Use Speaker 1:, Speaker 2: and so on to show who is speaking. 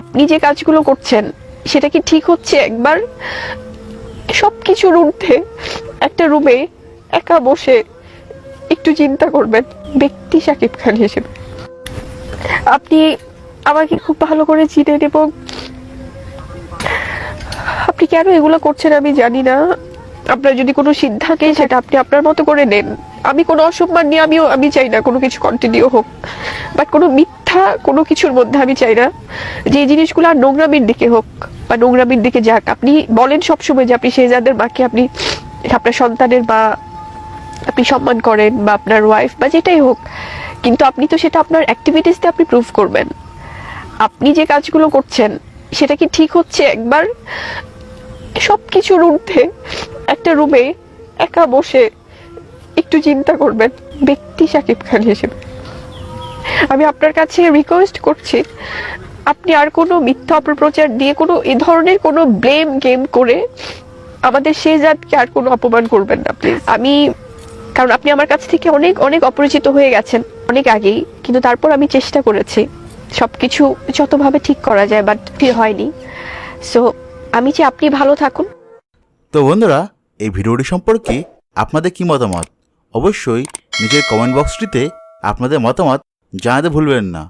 Speaker 1: আপনি যে কাজগুলো করছেন, সেটা কি ঠিক হচ্ছে একবার? সব কিছুর ঊর্ধ্বে একটা রুমে একা বসে একটু চিন্তা করবেন। ব্যক্তি সাকিব খান হিসেবে। আপনি আমাকে খুব ভালো করে চিনেন এবং আপনি কেন এগুলো করছেন আমি জানি না। আপনার যদি কোনো সিদ্ধান্তে সেটা আপনি আপনার মতো করে নেন। আমি কোনো অসম্মান নিয়ে আমিও আমি চাই না কোনো কিছু কন্টিনিউ হোক। বাট কোনো মিথ্যা কোনো কিছুর মধ্যে আমি চাই না। যে জিনিসগুলো আর নোংরামির দিকে হোক বা নোংরামির দিকে যাক, আপনি বলেন সবসময় যে আপনি শেহজাদের মাকে আপনি আপনার সন্তানের বা আপনি সম্মান করেন বা আপনার ওয়াইফ বা যেটাই হোক। কিন্তু আপনি তো সেটা আপনার অ্যাক্টিভিটিসতে আপনি প্রুভ করবেন। আপনি যে কাজগুলো করছেন, সেটা কি ঠিক হচ্ছে একবার? সব কিছুর ঊর্ধ্বে একটা রুমে একা বসে একটু চিন্তা করবেন। ব্যক্তি সাকিব খান হিসেবে। আমি আপনার কাছে রিকোয়েস্ট করছি, আপনি আর কোনো মিথ্যা অপপ্রচার দিয়ে কোনো এ ধরনের কোনো ব্লেম গেম করে আমাদের শেহজাদকে আর কোনো অপমান করবেন না প্লিজ আমি, কারণ আপনি আমার কাছ থেকে অনেক অনেক অপরিচিত হয়ে গেছেন, অনেক আগেই, কিন্তু তারপর আমি চেষ্টা করেছি। সবকিছু যতভাবে ঠিক করা যায় বাট হয়নি। সো আমি চাই আপনি ভালো থাকুন।
Speaker 2: তো বন্ধুরা, এই ভিডিওটি সম্পর্কে আপনাদের কি মতামত? অবশ্যই, নিজের কমেন্ট বক্সটিতে আপনাদের মতামত জানাতে ভুলবেন না।